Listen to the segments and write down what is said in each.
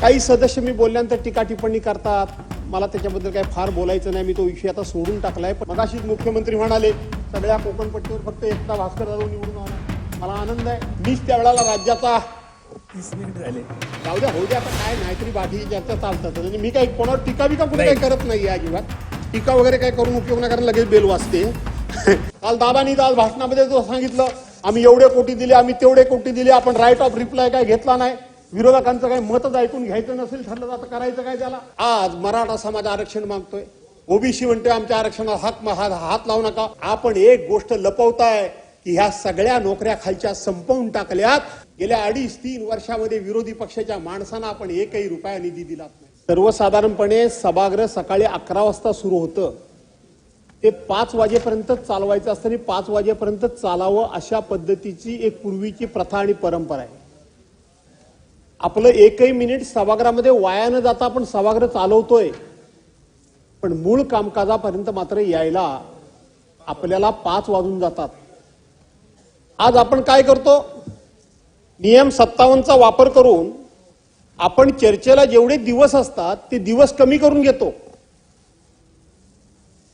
काही सदस्य मी बोलल्यानंतर टीका टिप्पणी करतात. मला त्याच्याबद्दल काही फार बोलायचं नाही. मी तो विषय आता सोडून टाकलाय. पण मगाशीच मुख्यमंत्री म्हणाले सगळ्या कोकणपट्टीवर फक्त एकटा भास्कर जाधव निवडून आला. मला आनंद आहे. मीच त्यावेळेला राज्याचा तीस मिनिट झाले जाऊ द्या होऊ द्या आता काय नाहीतरी बाकी ज्याचं चालतात. म्हणजे मी काही कोणावर टीका बिका कुठे काही करत नाही अजिबात. टीका वगैरे काही करून उपयोग नाही कारण लगेच बेल वाजते. काल दादानी आज भाषणामध्ये जो सांगितलं आम्ही एवढे कोटी दिले आम्ही तेवढे कोटी दिले आपण राईट ऑफ रिप्लाय काय घेतला नाही. विरोधकांचं काही मतच ऐकून घ्यायचं नसेल ठरलं तर करायचं काय त्याला? आज मराठा समाज आरक्षण मागतोय. ओबीसी म्हणतोय आमच्या आरक्षणाला हात हात हात लावू नका. आपण एक गोष्ट लपवताय की ह्या सगळ्या नोकऱ्या खालच्या संपवून टाकल्यात. गेल्या अडीच तीन वर्षामध्ये विरोधी पक्षाच्या माणसांना आपण एकही रुपया निधी दिला नाही. सर्वसाधारणपणे सभागृह सकाळी अकरा वाजता सुरू होतं. ते पाच वाजेपर्यंत चालवायचं असतं आणि पाच वाजेपर्यंत चालावं अशा पद्धतीची एक पूर्वीची प्रथा आणि परंपरा आहे. आपलं एकही मिनिट सभागृहामध्ये वाया न जाता आपण सभागृह चालवतोय. पण मूळ कामकाजापर्यंत मात्र यायला आपल्याला पाच वाजून जातात. आज आपण काय करतो? नियम सत्तावन्नचा वापर करून आपण चर्चेला जेवढे दिवस असतात ते दिवस कमी करून घेतो.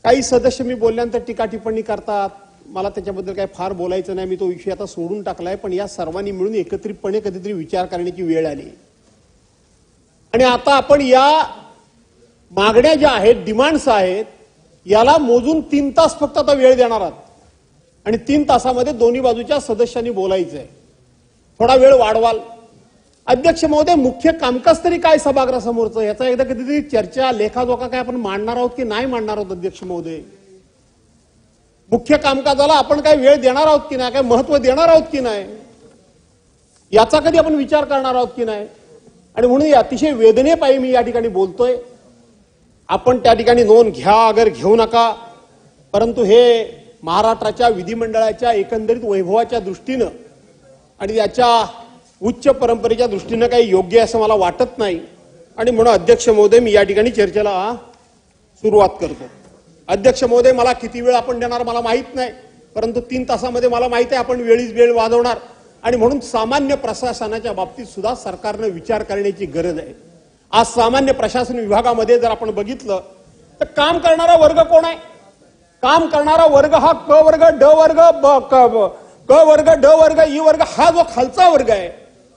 काही सदस्य मी बोलल्यानंतर टीका टिप्पणी करतात. मला त्याच्याबद्दल काही फार बोलायचं नाही. मी तो विषय आता सोडून टाकलाय पण या सर्वांनी मिळून एकत्रितपणे कधीतरी विचार करण्याची वेळ आली. आणि आता आपण या मागण्या ज्या आहेत डिमांड्स आहेत याला मोजून तीन तास फक्त आता वेळ देणार आहात. आणि तीन तासामध्ये दोन्ही बाजूच्या सदस्यांनी बोलायचं आहे थोडा वेळ वाढवाल. अध्यक्ष महोदय मुख्य कामकाज तरी काय सभागृहासमोरचं? याचा एकदा कधीतरी चर्चा लेखाजोखा काय आपण मांडणार आहोत की नाही मांडणार आहोत अध्यक्ष महोदय? मुख्य कामकाजाला आपण काय वेळ देणार आहोत की नाही? काय महत्त्व देणार आहोत की नाही? याचा कधी आपण विचार करणार आहोत की नाही? आणि म्हणून अतिशय वेदनेपायी मी या ठिकाणी बोलतोय. आपण त्या ठिकाणी नोंद घ्या अगर घेऊ नका. परंतु हे महाराष्ट्राच्या विधिमंडळाच्या एकंदरीत वैभवाच्या दृष्टीनं आणि याच्या उच्च परंपरेच्या दृष्टीनं काही योग्य असं मला वाटत नाही. आणि म्हणून अध्यक्ष महोदय मी या ठिकाणी चर्चेला सुरुवात करतो. अध्यक्ष महोदय मला किती वेळ आपण देणार मला माहीत नाही. परंतु तीन तासामध्ये मला माहीत आहे आपण वेळीच वेळ वाजवणार आणि म्हणून सामान्य प्रशासनाच्या बाबतीत सुद्धा सरकारनं विचार करण्याची गरज आहे. आज सामान्य प्रशासन विभागामध्ये जर आपण बघितलं तर काम करणारा वर्ग कोण आहे? काम करणारा वर्ग हा क वर्ग ड वर्ग ब क क वर्ग ड वर्ग ई वर्ग हा जो खालचा वर्ग आहे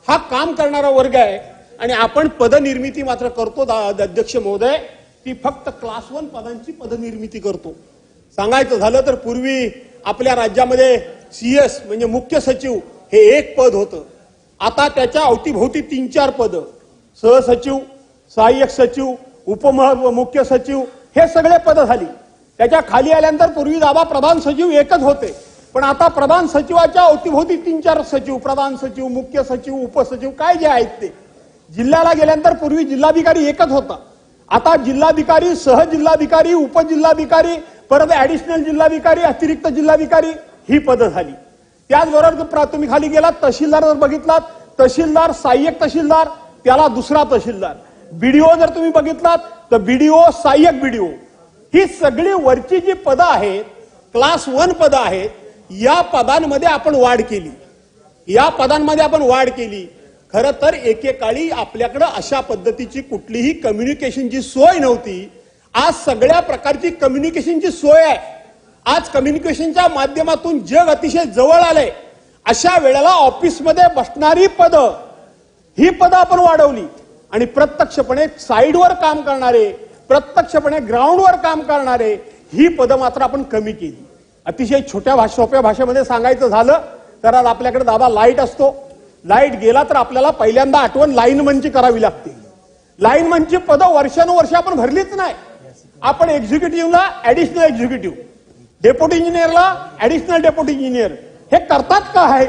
हा काम करणारा वर्ग आहे. आणि आपण पदनिर्मिती मात्र करतो अध्यक्ष महोदय. ती फक्त क्लास वन पदांची पदनिर्मिती करतो. सांगायचं झालं तर पूर्वी आपल्या राज्यामध्ये सीएस म्हणजे मुख्य सचिव हे एक पद होतं. आता त्याच्या अवतीभोवती तीन चार पद. सहसचिव सहाय्यक सचिव उपम मुख्य सचिव हे सगळे पद झाली. त्याच्याखाली आल्यानंतर पूर्वी दाबा प्रधान सचिव एकच होते. पण आता प्रधान सचिवाच्या अवतीभोवती तीन चार सचिव प्रधान सचिव मुख्य सचिव उपसचिव काय जे आहेत ते. जिल्ह्याला गेल्यानंतर पूर्वी जिल्हाधिकारी एकच होता. आता जिल्हाधिकारी सहजिल्हाधिकारी उपजिल्हाधिकारी परत ऍडिशनल जिल्हाधिकारी अतिरिक्त जिल्हाधिकारी ही पदं झाली. त्याचबरोबर प्राथमिक खाली गेलात तहसीलदार जर बघितलात तहसीलदार सहाय्यक तहसीलदार त्याला दुसरा तहसीलदार. बीडीओ जर तुम्ही बघितलात तर बीडीओ सहाय्यक बीडीओ ही सगळी वरची जी पदं आहेत क्लास वन पदं आहेत या पदांमध्ये आपण वाढ केली. या पदांमध्ये आपण वाढ केली. खरं तर एकेकाळी आपल्याकडं अशा पद्धतीची कुठलीही कम्युनिकेशनची सोय नव्हती. आज सगळ्या प्रकारची कम्युनिकेशनची सोय आहे. आज कम्युनिकेशनच्या माध्यमातून जग अतिशय जवळ आलंय. अशा वेळेला ऑफिसमध्ये बसणारी पदं ही पदं आपण वाढवली. आणि प्रत्यक्षपणे साईडवर काम करणारे प्रत्यक्षपणे ग्राउंडवर काम करणारे ही पदं मात्र आपण कमी केली. अतिशय छोट्या भाषा सोप्या भाषेमध्ये सांगायचं झालं तर आज आपल्याकडे दादा लाइट असतो. लाइट गेला तर आपल्याला पहिल्यांदा आठवण लाईनमनची करावी लागते. लाईनमनची पदं वर्षानुवर्ष आपण भरलीच नाही. आपण एक्झिक्युटिव्हला ऍडिशनल एक्झिक्युटिव्ह डेप्युटी इंजिनियरला ऍडिशनल डेप्युटी इंजिनियर हे करतात का आहे?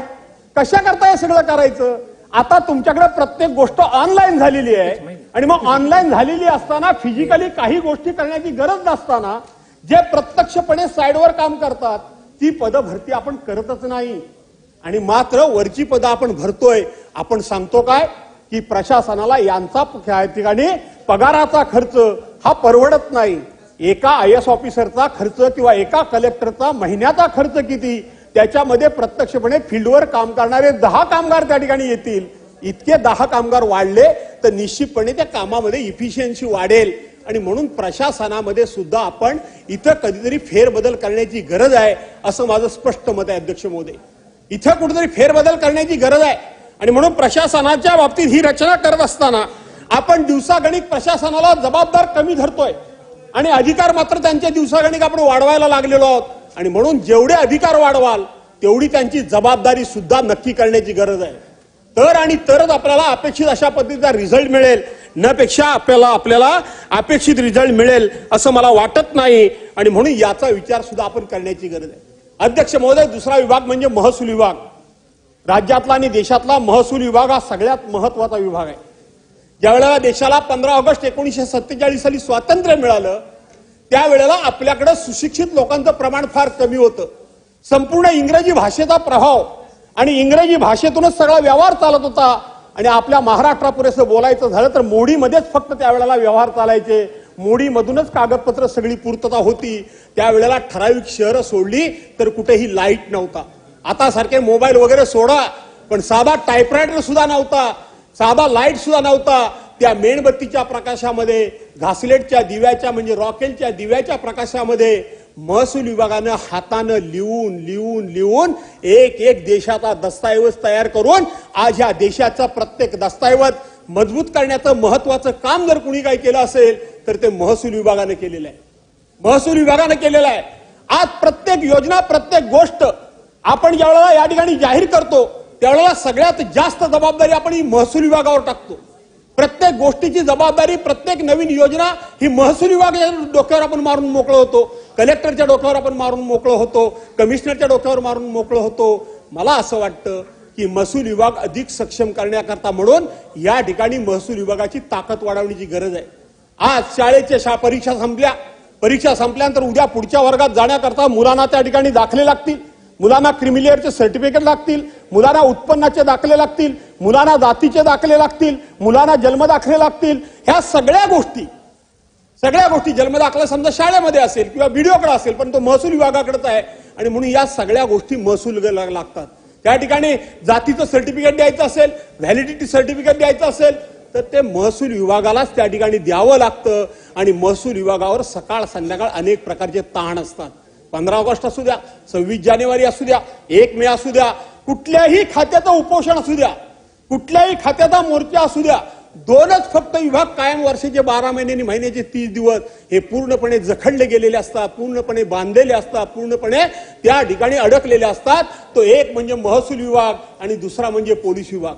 कशा करता हे सगळं करायचं? आता तुमच्याकडे प्रत्येक गोष्ट ऑनलाईन झालेली आहे. आणि मग ऑनलाईन झालेली असताना फिजिकली काही गोष्टी करण्याची गरज नसताना जे प्रत्यक्षपणे साईडवर काम करतात ती पदं भरती आपण करतच नाही. आणि मात्र वरची पदं आपण भरतोय. आपण सांगतो काय? की प्रशासनाला यांचा ठिकाणी पगाराचा खर्च हा परवडत नाही. एका आय एस ऑफिसरचा खर्च किंवा एका कलेक्टरचा महिन्याचा खर्च किती? त्याच्यामध्ये प्रत्यक्षपणे फील्डवर काम करणारे दहा कामगार त्या ठिकाणी येतील. इतके दहा कामगार वाढले तर निश्चितपणे त्या कामामध्ये इफिशियन्सी वाढेल. आणि म्हणून प्रशासनामध्ये सुद्धा आपण इथं कधीतरी फेरबदल करण्याची गरज आहे असं माझं स्पष्ट मत आहे अध्यक्ष मोदय इथं कुठेतरी फेरबदल करण्याची गरज आहे. आणि म्हणून प्रशासनाच्या बाबतीत ही रचना करत असताना आपण दिवसागणिक प्रशासनाला जबाबदार कमी धरतोय. आणि अधिकार मात्र त्यांच्या दिवसागणिक आपण वाढवायला लागलेलो आहोत. आणि म्हणून जेवढे अधिकार वाढवाल तेवढी त्यांची जबाबदारी सुद्धा नक्की करण्याची गरज आहे. तर आणि तरच आपल्याला अपेक्षित अशा पद्धतीचा रिझल्ट मिळेल. न पेक्षा आपल्याला आपल्याला अपेक्षित रिझल्ट मिळेल असं मला वाटत नाही. आणि म्हणून याचा विचार सुद्धा आपण करण्याची गरज आहे. अध्यक्ष महोदय दुसरा विभाग म्हणजे महसूल विभाग. राज्यातला आणि देशातला महसूल विभाग हा सगळ्यात महत्त्वाचा विभाग आहे. ज्यावेळेला देशाला पंधरा ऑगस्ट एकोणीसशे सत्तेचाळीस साली स्वातंत्र्य मिळालं त्यावेळेला आपल्याकडे सुशिक्षित लोकांचं प्रमाण फार कमी होतं. संपूर्ण इंग्रजी भाषेचा प्रभाव आणि इंग्रजी भाषेतूनच सगळा व्यवहार चालत होता आणि आपल्या महाराष्ट्रापुरेसं बोलायचं झालं तर मोडीमध्येच फक्त त्यावेळेला व्यवहार चालायचे. मोडीमधूनच कागदपत्र सगळी पूर्तता होती. त्यावेळेला ठराविक शहरं सोडली तर कुठेही लाइट नव्हता. आता सारखे मोबाईल वगैरे सोडा पण साधा टायपरायटर सुद्धा नव्हता. साधा लाइट सुद्धा नव्हता. त्या मेणबत्तीच्या प्रकाशामध्ये घासलेटच्या दिव्याच्या म्हणजे रॉकेलच्या दिव्याच्या प्रकाशामध्ये महसूल विभागानं हातानं लिहून लिहून लिहून एक एक देशाचा दस्तऐवज तयार करून आज ह्या देशाचा प्रत्येक दस्तऐवज मजबूत करण्याचं महत्वाचं काम जर कुणी काही केलं असेल तर ते महसूल विभागाने केलेलं आहे. महसूल विभागाने केलेलं आहे. आज प्रत्येक योजना प्रत्येक गोष्ट आपण ज्यावेळेला या ठिकाणी जाहीर करतो त्यावेळेला सगळ्यात जास्त जबाबदारी आपण ही महसूल विभागावर टाकतो. प्रत्येक गोष्टीची जबाबदारी प्रत्येक नवीन योजना ही महसूल विभागाच्या डोक्यावर आपण मारून मोकळं होतो. कलेक्टरच्या डोक्यावर आपण मारून मोकळं होतो. कमिशनरच्या डोक्यावर मारून मोकळं होतो. मला असं वाटतं की महसूल विभाग अधिक सक्षम करण्याकरता म्हणून या ठिकाणी महसूल विभागाची ताकद वाढवण्याची गरज आहे. आज शाळेच्या शा परीक्षा संपल्या. परीक्षा संपल्यानंतर उद्या पुढच्या वर्गात जाण्याकरता मुलांना त्या ठिकाणी दाखले लागतील. मुलांना क्रिमिलियरचे सर्टिफिकेट लागतील. मुलांना उत्पन्नाचे दाखले लागतील. मुलांना जातीचे दाखले लागतील. मुलांना जन्मदाखले लागतील. ह्या सगळ्या गोष्टी सगळ्या गोष्टी जन्मदाखला समजा शाळेमध्ये असेल किंवा व्हिडिओकडे असेल पण तो महसूल विभागाकडेच आहे. आणि म्हणून या सगळ्या गोष्टी महसूल लागतात. त्या ठिकाणी जातीचं सर्टिफिकेट द्यायचं असेल व्हॅलिडिटी सर्टिफिकेट द्यायचं असेल तर ते महसूल विभागालाच त्या ठिकाणी द्यावं लागतं. आणि महसूल विभागावर सकाळ संध्याकाळ अनेक प्रकारचे ताण असतात. पंधरा ऑगस्ट असू द्या सव्वीस जानेवारी असू द्या एक मे असू द्या कुठल्याही खात्याचं उपोषण असू द्या कुठल्याही खात्याचा मोर्चा असू द्या दोनच फक्त विभाग कायम वर्षाचे बारा महिने आणि महिन्याचे तीस दिवस हे पूर्णपणे जखडले गेलेले असतात पूर्णपणे बांधलेले असतात पूर्णपणे त्या ठिकाणी अडकलेले असतात. तो एक म्हणजे महसूल विभाग आणि दुसरा म्हणजे पोलीस विभाग.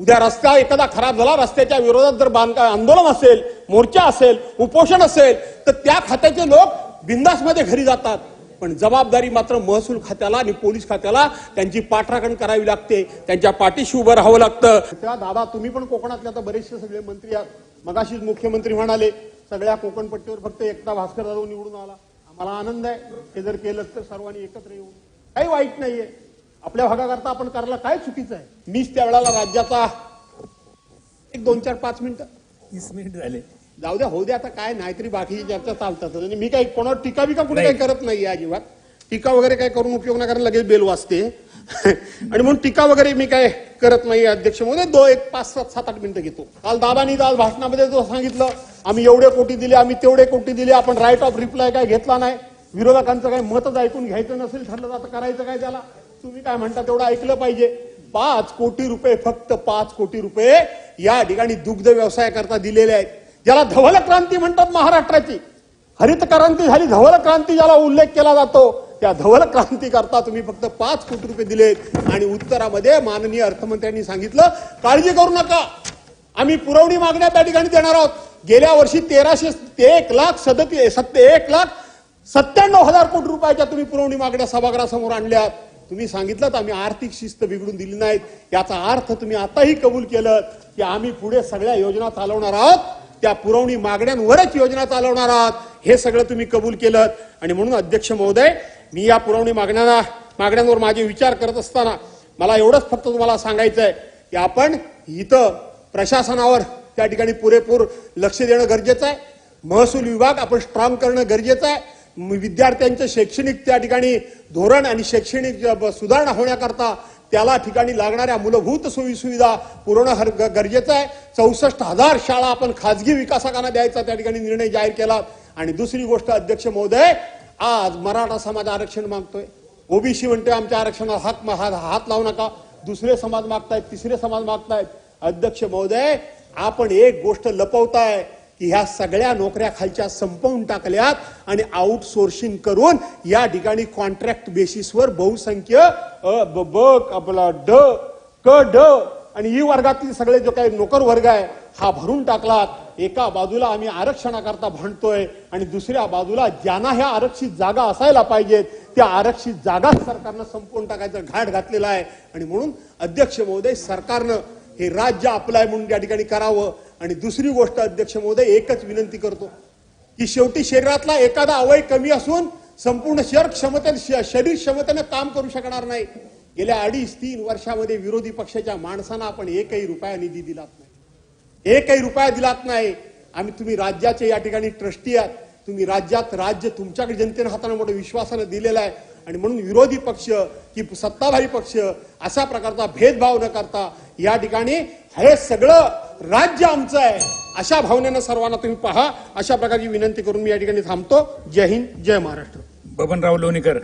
उद्या रस्ता एखादा खराब झाला रस्त्याच्या विरोधात जर बांधकाम आंदोलन असेल मोर्चा असेल उपोषण असेल तर त्या खात्याचे लोक बिंदासमध्ये घरी जातात. पण जबाबदारी मात्र महसूल खात्याला आणि पोलीस खात्याला त्यांची पाठराखण करावी लागते. त्यांच्या पाठीशी उभं राहावं लागतं. तेव्हा दादा तुम्ही पण कोकणातले आता बरेचसे सगळे मंत्री आहात. मगाशीच मुख्यमंत्री म्हणाले सगळ्या कोकणपट्टीवर फक्त एकटा भास्कर जाधव निवडून आला. आम्हाला आनंद आहे. हे जर केलं तर सर्वांनी एकत्र येऊन. काही वाईट नाहीये. आपल्या भागाकरता आपण करायला काय चुकीचं आहे? मीच त्यावेळेला राज्याचा एक दोन चार पाच मिनिटं. तीस मिनिट झाले. जाऊ द्या होऊ द्या आता काय नाहीतरी बाकीची चर्चा चालतात. आणि मी काही कोणावर टीका बिका कुठे काही करत नाही अजिबात. टीका वगैरे काय करून उपयोग नाही कारण लगेच बेल वाजते. आणि म्हणून टीका वगैरे मी काय करत नाही अध्यक्षमध्ये दो एक पाच सात सात आठ मिनिटं घेतो. काल दादानी आज भाषणामध्ये जो सांगितलं आम्ही एवढे कोटी दिले आम्ही तेवढे कोटी दिले आपण राईट ऑफ रिप्लाय काय घेतला नाही. विरोधकांचं काही मतच ऐकून घ्यायचं नसेल ठरलं तर आता करायचं काय त्याला? तुम्ही काय म्हणता तेवढं ऐकलं पाहिजे. पाच कोटी रुपये फक्त पाच कोटी रुपये या ठिकाणी दुग्ध व्यवसायाकरता दिलेले आहेत. ज्याला धवल क्रांती म्हणतात महाराष्ट्राची. हरित क्रांती झाली धवल क्रांती ज्याला उल्लेख केला जातो त्या धवल क्रांती करता तुम्ही फक्त पाच कोटी रुपये दिलेत. आणि उत्तरामध्ये माननीय अर्थमंत्र्यांनी सांगितलं काळजी करू नका. आम्ही पुरवणी मागण्या त्या ठिकाणी देणार आहोत. गेल्या वर्षी तेराशे एक लाख सदती सत्ते एक लाख सत्त्याण्णव हजार कोटी रुपयाच्या तुम्ही पुरवणी मागण्या सभागृहासमोर आणल्यात. तुम्ही सांगितलं आम्ही आर्थिक शिस्त बिघडून दिली नाहीत. याचा अर्थ तुम्ही आताही कबूल केलं की आम्ही पुढे सगळ्या योजना चालवणार आहोत. त्या पुरवणी मागण्यांवरच योजना चालवणार आहात. हे सगळं तुम्ही कबूल केलं. आणि म्हणून अध्यक्ष महोदय मी या पुरवणी मागण्यांना मागण्यांवर माझे विचार करत असताना मला एवढंच फक्त तुम्हाला सांगायचं आहे की आपण इथं प्रशासनावर त्या ठिकाणी पुरेपूर लक्ष देणं गरजेचं आहे. महसूल विभाग आपण स्ट्रॉंग करणं गरजेचं आहे. विद्यार्थ्यांचं शैक्षणिक त्या ठिकाणी धोरण आणि शैक्षणिक ब- सुधारणा होण्याकरता त्याला ठिकाणी लागणाऱ्या मूलभूत सोयी सुविधा पुरवणं हर- ग- गरजेचं आहे. चौसष्ट हजार शाळा आपण खाजगी विकासकांना द्यायचा त्या ठिकाणी निर्णय जाहीर केला. आणि दुसरी गोष्ट अध्यक्ष महोदय आज मराठा समाज आरक्षण मागतोय. ओबीसी म्हणतोय आमच्या आरक्षणाला हात हात हात लावू नका. दुसरे समाज मागतायत तिसरे समाज मागतायत. अध्यक्ष महोदय आपण एक गोष्ट लपवताय. की ह्या सगळ्या नोकऱ्या खालच्या संपवून टाकल्यात आणि आउटसोर्सिंग करून या ठिकाणी कॉन्ट्रॅक्ट बेसिसवर बहुसंख्य अ, ब ब, आपला ड क ड आणि ई वर्गातील सगळे जो काही नोकर वर्ग आहे हा भरून टाकलात. एका बाजूला आम्ही आरक्षणाकरता भांडतोय आणि दुसऱ्या बाजूला ज्यांना ह्या आरक्षित जागा असायला पाहिजेत त्या आरक्षित जागा सरकारनं संपवून टाकायचा घाट घातलेला आहे. आणि म्हणून अध्यक्ष महोदय सरकारनं हे राज्य आपलं आहे म्हणून त्या ठिकाणी करावं. आणि दुसरी गोष्ट अध्यक्ष महोदय एकच विनंती करतो की शेवटी शरीरातला एखादा अवय कमी असून संपूर्ण शरीर क्षमतेने श- शरीर क्षमतेने काम करू शकणार नाही. गेल्या अडीच तीन वर्षामध्ये विरोधी पक्षाच्या माणसांना आपण एकही रुपया निधी दिलात नाही. एकही रुपया दिलात नाही. आम्ही तुम्ही राज्याचे या ठिकाणी ट्रस्टी आहात. तुम्ही राज्यात राज्य तुमच्याकडे जनतेने हाताने मोठं विश्वासानं दिलेलं आहे. आणि म्हणून विरोधी पक्ष की सत्ताधारी पक्ष अशा प्रकारचा भेदभाव न करता या ठिकाणी हे सगळं राज्य आमचं आहे. अशा भावनेनं सर्वांना तुम्ही पहा. अशा प्रकारची विनंती करून मी या ठिकाणी थांबतो. जय हिंद जय महाराष्ट्र. बबनराव लोणीकर.